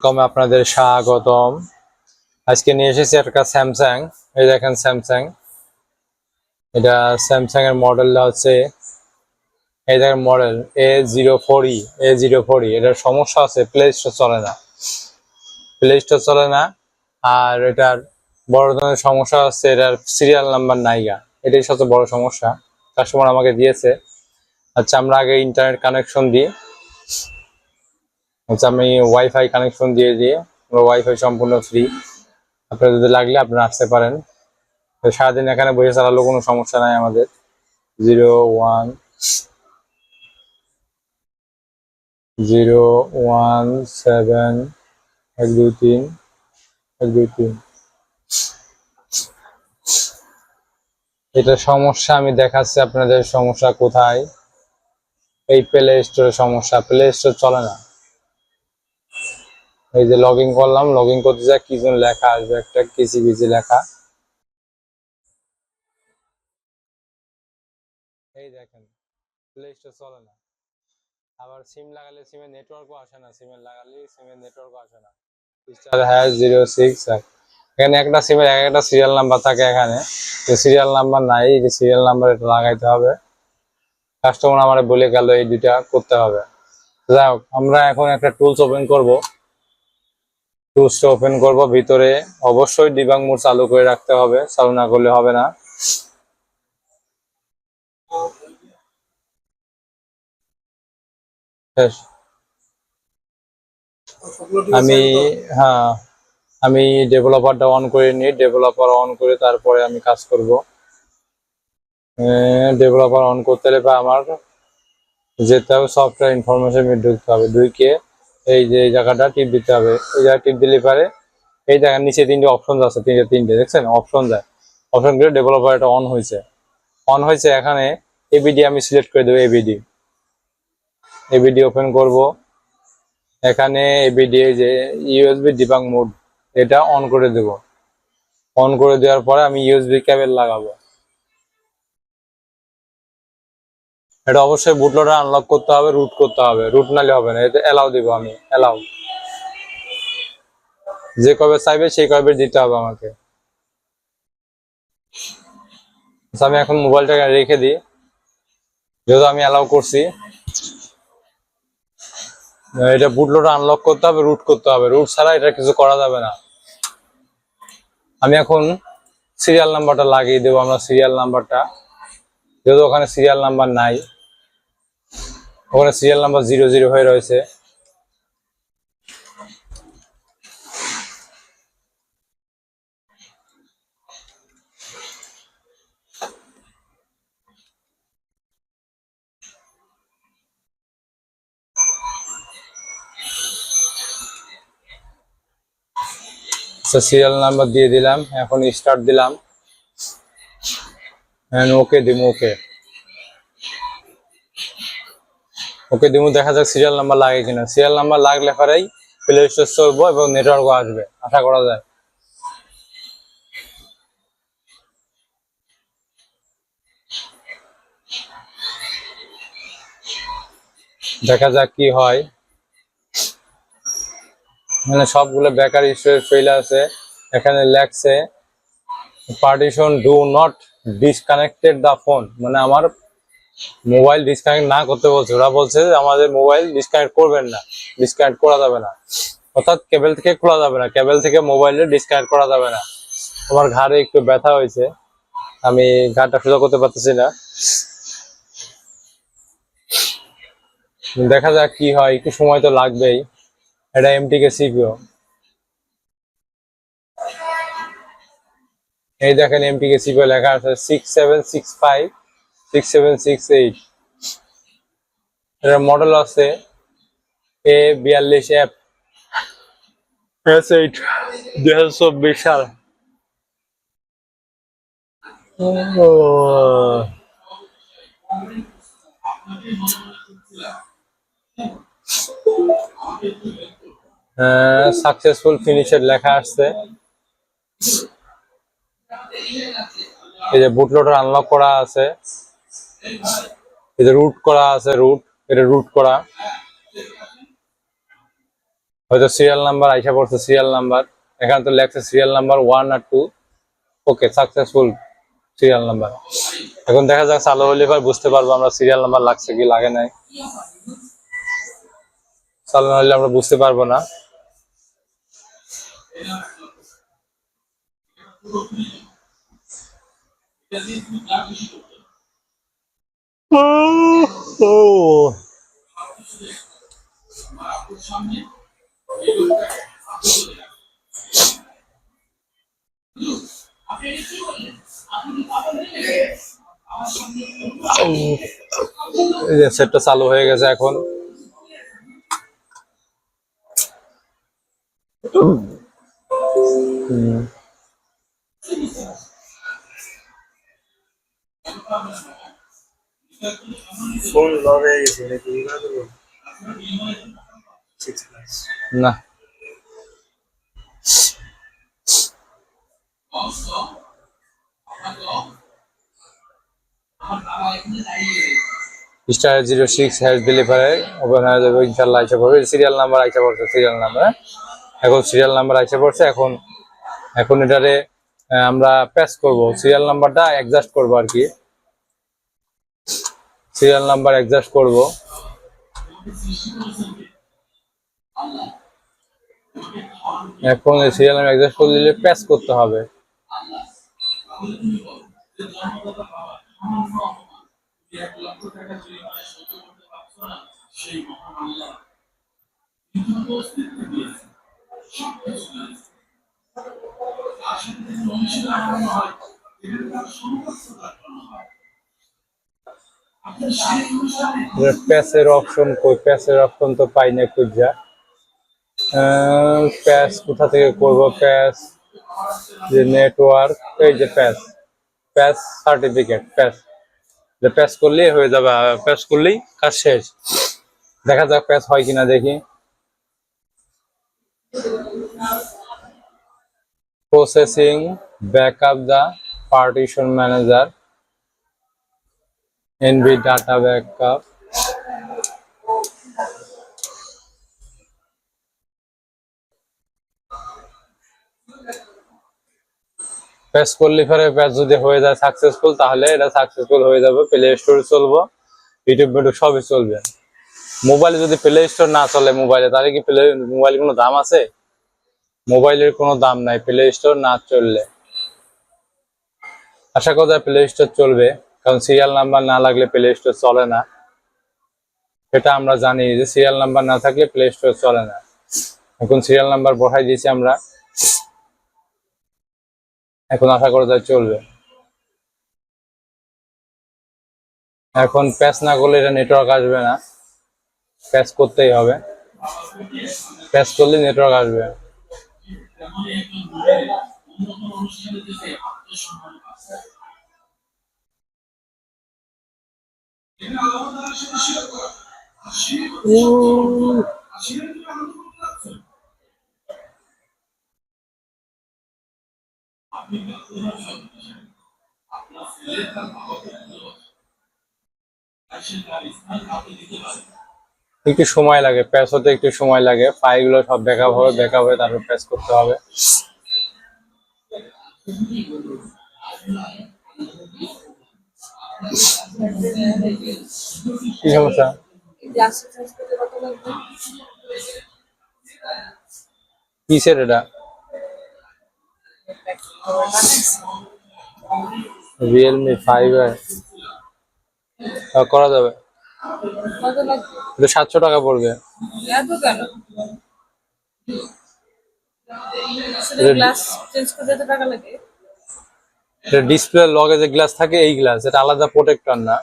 কমে আপনাদের স্বাগতম। আজকে নিয়ে এসেছি একটা স্যামসাং এই দেখেন স্যামসাং এটা স্যামসাং এর মডেলটা হচ্ছে, এই দেখেন model A zero four E A zero four E এটার সমস্যা আছে প্লে স্টোর চলে না। প্লে স্টোর চলে না। আর এটার বড় ধরনের সমস্যা হচ্ছে, এটার সিরিয়াল নাম্বার নাইগা। এটাই সবচেয়ে বড় সমস্যা। কাস্টমার আমাকে দিয়েছে। আচ্ছা আমরা আগে ইন্টারনেট কানেকশন দিই। হচ্ছে আমি ওয়াইফাই কানেকশন দিয়ে দিয়ে ওয়াইফাই সম্পূর্ণ ফ্রি আপনার যদি লাগলে আপনারা আসতে পারেন। সারাদিন এখানে বসে চালালেও কোনো সমস্যা নাই আমাদের। Zero one zero one seven এক দুই তিন, এক দুই তিন। এটা সমস্যা, আমি দেখাচ্ছি আপনাদের সমস্যা কোথায়। এই প্লে স্টোরের সমস্যা। প্লে স্টোর চলে না। এই যে লগ ইন করলাম লগ ইন করতে যা কি যেন লেখা আসবে একটা কিসি বিসি লেখা। এই দেখেন প্লে স্টোর চলে না। আবার সিম লাগালে সিমের নেটওয়ার্কও আসে না সিমের লাগালে সিমের নেটওয়ার্কও আসে না। স্টার হ্যাশ জিরো সিক্স এখানে একটা সিমের এক একটা সিরিয়াল নাম্বার থাকে এখানে। তো সিরিয়াল নাম্বার নাই যে সিরিয়াল নাম্বার এটা লাগাইতে হবে। কাস্টমার আমার বলে গেল এই দুইটা করতে হবে। যাই হোক, আমরা এখন একটা টুলস ওপেন করব। টুলসটা ওপেন করব, ভিতরে অবশ্যই ডিবাং মোড চালু করে রাখতে হবে, চালু না করলে হবে না। আমি হ্যাঁ আমি ডেভেলপারটা অন করে নিই, ডেভেলপার অন করে তারপরে আমি কাজ করব। ডেভেলপার অন করতে হলে বা আমার যেতে হবে, সফটওয়্যার ইনফরমেশন ঢুকতে হবে। ঢুকে এই যে এই জায়গাটা টিপ দিতে হবে। এই জায়গা টিপ দিলে পারে এই জায়গার নিচে তিনটে অপশন আছে, তিনটে তিনটে, দেখছেন? অপশন যায়। অপশন করে ডেভেলপার এটা অন হয়েছে। অন হয়েছে এখানে এবিডি আমি সিলেক্ট করে দেবো এবিডি এবিডি ওপেন করব। এখানে এবিডি যে ইউএসবি ডিবাং মোড এটা অন করে দেব। অন করে দেওয়ার পরে আমি ইউএসবি কেবল লাগাবো। এটা অবশ্যই বুটলোডার আনলক করতে হবে রুট করতে হবে। রুট নালে হবে না এতে অ্যালাউ দিব আমি অ্যালাউ যে কবে চাইবে সেই কবে দিতে হবে আমাকে। আচ্ছা, আমি এখন মোবাইলটাকে রেখে দিই। যেহেতু আমি অ্যালাউ করছি। এটা বুটলোডার আনলক করতে হবে রুট করতে হবে। রুট ছাড়া এটা কিছু করা যাবে না। আমি এখন সিরিয়াল নাম্বারটা লাগিয়ে দেবো আমরা সিরিয়াল নাম্বারটা যেহেতু ওখানে সিরিয়াল নাম্বার নাই। ওখানে সিরিয়াল নাম্বার জিরো জিরো হয়ে রয়েছে। সিরিয়াল নাম্বার দিয়ে দিলাম, এখন স্টার্ট দিলাম। ওকে দিম ওকে ওকে দিমু, দেখা যাক সিরিয়াল নাম্বার লাগে কিনা। সিরিয়াল নাম্বার লাগলে পরেই প্লে স্টোর চলবো এবং নেটওয়ার্কও আসবে, আশা করা যায়। দেখা যাক কি হয়। মানে সবগুলো বেকার স্টোরেজ ফেল আছে এখানে লেখছে partition do not disconnected the phone মানে আমার মোবাইল ডিসকানেক্ট না করতে বলছে, ওরা বলছে যে আমাদের মোবাইল ডিসকানেক্ট করবেন না ডিসকানেক্ট করা যাবে না। অর্থাৎ কেবল থেকে খোলা যাবে না কেবল থেকে মোবাইলে ডিসকানেক্ট করা যাবে না। আমার ঘাড়ে একটু ব্যথা হয়েছে, আমি ঘাড়টা সোজা করতে পারতেছি না। দেখা যাক কি হয়, একটু সময় তো লাগবেই। এটা এমটিকে সিপিও এই দেখেন এমটিকে সিপিও লেখা আছে six seven six five six seven six eight এটার মডেল আছে এ বিয়াল্লিশ এফ এস এইট দুই হাজার চব্বিশ সাল। সাকসেসফুল ফিনিশের লেখা আসছে এই যে বুটলোডার আনলক করা আছে। যে রুট করা আছে রুট এটা রুট করা। হয়তো সিরিয়াল নাম্বার আইসা পড়ছে সিরিয়াল নাম্বার এখানে তো লেখছে সিরিয়াল নাম্বার ওয়ান আর two okay successful serial number এখন দেখা যাক চালু হলে এবার বুঝতে পারব আমরা সিরিয়াল নাম্বার লাগছে কি, লাগে নাই। চালু না হলে আমরা বুঝতে পারব না। সেটটা চালু হয়ে গেছে এখন হুম। ফোন হয়ে গেছে ক্লাস না স্টার জিরো সিক্স হ্যাজ দিলে পরে ওপেন হয়ে যাবে ইনশাল্লাহ আইসা পড়বে। সিরিয়াল নাম্বার আইসা পড়ছে সিরিয়াল নাম্বার এখন সিরিয়াল নাম্বার আইসা পড়ছে, এখন এখন এটারে আমরা প্যাস করব। সিরিয়াল নাম্বারটা অ্যাডজাস্ট করব আর কি। সিরিয়াল নাম্বার অ্যাডজাস্ট করব। এখন এই সিরিয়াল নাম্বার অ্যাডজাস্ট করে দিলে প্যাস করতে হবে। প্যাসের অপশন কই? প্যাসের অপশন তো পাই না খুঁজা। প্যাস কোথা থেকে করব? প্যাস যে নেটওয়ার্ক এই যে প্যাস প্যাস সার্টিফিকেট প্যাস যে প্যাস করলেই হয়ে যাবে প্যাস করলেই কাজ শেষ। দেখা যাক প্যাস হয় কিনা দেখি। Processing backup the partition manager NV data backup patch করলে পরে প্যাচ যদি হয়ে যায় সাকসেসফুল তাহলে এটা সাকসেসফুল হয়ে যাবে প্লে স্টোরে চলবো ইউটিউব ভিডিও সবই চলবে। মোবাইলে যদি প্লে স্টোর না চলে মোবাইলে তাহলে কি প্লে মোবাইলে কোনো দাম আছে? মোবাইলের কোনো দাম নাই প্লে স্টোর না চললে। আশা করা যায় প্লে স্টোর চলবে। কারণ সিরিয়াল নাম্বার না লাগলে প্লে স্টোর চলে না। সেটা আমরা জানি যে সিরিয়াল নাম্বার না থাকলে প্লে স্টোর চলে না। এখন সিরিয়াল নাম্বার বসাই দিয়েছি আমরা। এখন আশা করা যায় চলবে। এখন প্যাচ না করলে এটা নেটওয়ার্ক আসবে না। প্যাচ করতেই হবে। প্যাচ করলে নেটওয়ার্ক আসবে। একটু সময় লাগে প্যাচ হতে একটু সময় লাগে, ফাইলগুলো সব ব্যাকআপ হবে ব্যাকআপ হয়ে তারপর প্যাচ করতে হবে। কি সমস্যা? কিসের এটা? রিয়েলমি ফাইভ করা যাবে। এটা সাতশো টাকা পড়বে। টাকা লাগে এটা ডিসপ্লে লগে যে গ্লাস থাকে এই গ্লাস এটা আলাদা প্রোটেক্টর না।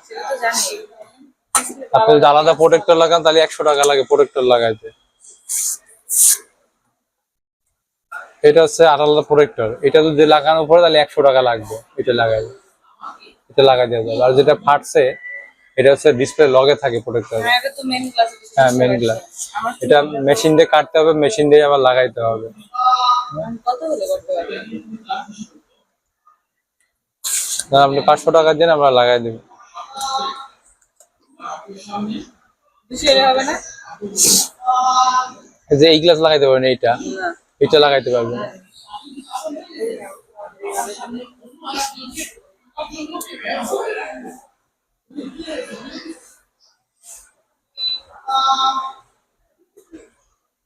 আপনি যদি আলাদা প্রোটেক্টর লাগান তাহলে একশো টাকা লাগে প্রোটেক্টর লাগাইতে। এটা হচ্ছে আর আলাদা প্রোটেক্টর এটা যদি লাগানোর পরে তাহলে একশো টাকা লাগবে এটা লাগাই এটা লাগাই দেওয়া যাবে। আর যেটা ফাটছে এটা হচ্ছে ডিসপ্লে লগে থাকে প্রোটেক্টর হ্যাঁ মেন গ্লাস হ্যাঁ এটা মেশিন দিয়ে কাটতে হবে মেশিন দিয়ে আবার লাগাইতে হবে। কত হলে করতে আপনি পাঁচশো টাকা দিন আমরা লাগাই দেবো। যে এই গ্লাস লাগাইতে পারবেন এইটা। এটা লাগাইতে পারবেন।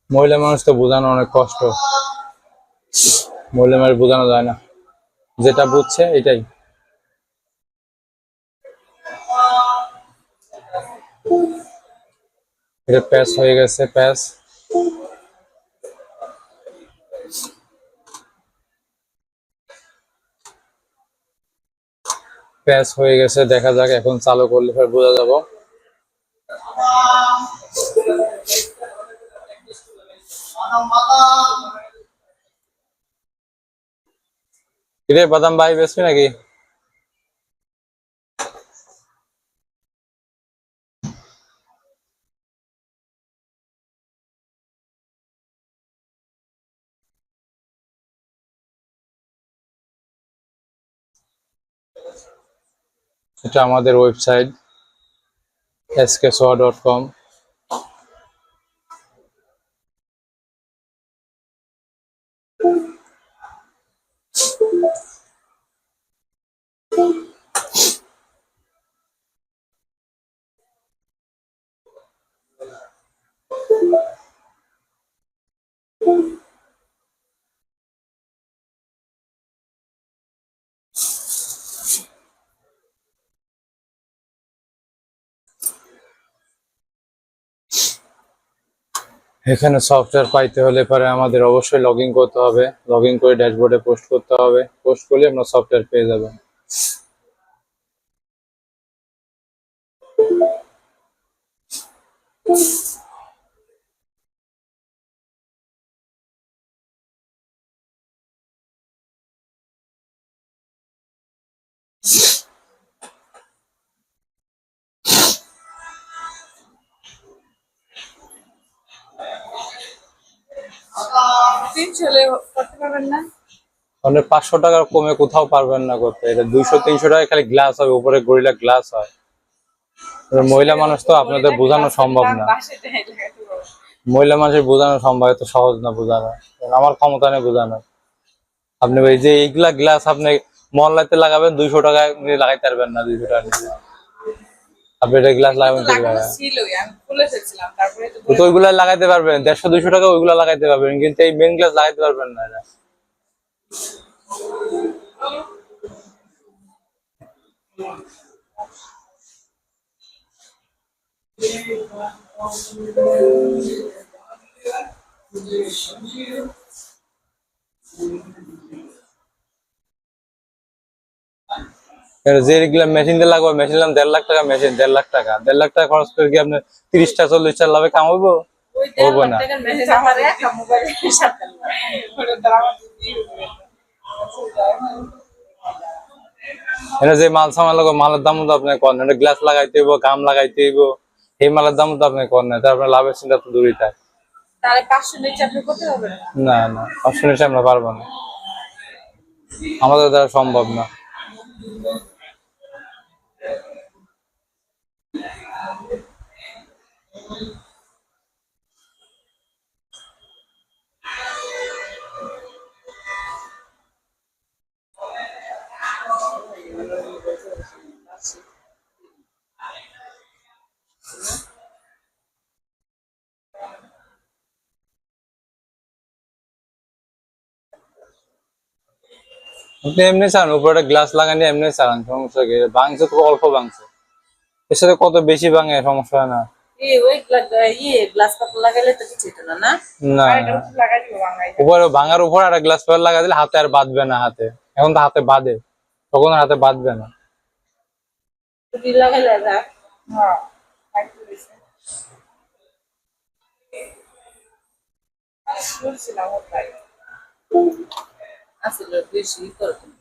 মহিলা মানুষ তো বোঝানো অনেক কষ্ট। মহিলা মানুষ বোঝানো যায় না। যেটা বুঝছে এটাই। এটা প্যাস হয়ে গেছে প্যাস প্যাস হয়ে গেছে, দেখা যাক এখন চালু করলে ফের বোঝা যাব। কিরে বাদাম ভাই বেসবি নাকি? এটা আমাদের ওয়েবসাইট sksoa ডট কম এখানে সফটওয়্যার পাইতে হলে পরে আমাদের অবশ্যই লগ করতে হবে। লগ করে ড্যাশবোর্ডে পোস্ট করতে হবে। পোস্ট করলে আমরা সফটওয়্যার পেয়ে যাবেন। Thank ছেলে মানে পাঁচশো টাকার কমে কোথাও পারবেন না করতে। এটা দুইশো তিনশো টাকা খালি গ্লাস হয় উপরে গরিলা গ্লাস হয়। মহিলা মানুষ তো আপনাদের বোঝানো সম্ভব না। মহিলা মানুষের বোঝানো সম্ভব এত সহজ না বোঝানো। আমার ক্ষমতা নেই বোঝানো। আপনি এই যে এইগুলা গ্লাস আপনি মহল্লাতে লাগাবেন দুইশো টাকা লাগাইতে পারবেন না দুইশো টাকা আপনি এটা গ্লাস লাগাবেন তো ওইগুলা লাগাইতে পারবেন দেড়শো দুইশো টাকা ওইগুলা লাগাইতে পারবেন কিন্তু এই মেন গ্লাস লাগাইতে পারবেন না এটা। এগুলা মেশিন দিয়ে লাগবে মেশিন নিলাম দেড় লাখ টাকা মেশিন দেড় লাখ টাকা। দেড় লাখ টাকা খরচ করে কি আপনি তিরিশটা চল্লিশটা লাভে কামাবো? হব না। তারা। এটা যে মাল সামাল লাগবে মালের দাম তো আপনি করেন এটা গ্লাস লাগাইতে হইব গাম লাগাইতে হইব এই মালের দাম তো আপনি করেন না। তারপরে লাভের চিন্তা তো দূরই থাকে পাঁচশো নিচে না না না অপশন হিসেবে আমরা পারব না। আমাদের দ্বারা সম্ভব না। আপনি এমনি চান, উপরে গ্লাস লাগানি এমনি চালান, সমস্যা কি? ভাঙছে তো অল্প ভাঙছে। এর সাথে কত বেশি ভাঙে, সমস্যা না। ইয়ে আর ভাঙার উপর একটা গ্লাস পেপার লাগা দিলে হাতে আর বাঁধবে না হাতে। এখন তো হাতে বাঁধে তখন আর হাতে বাঁধবে না। হ্যাঁ আসলে বেশি করতাম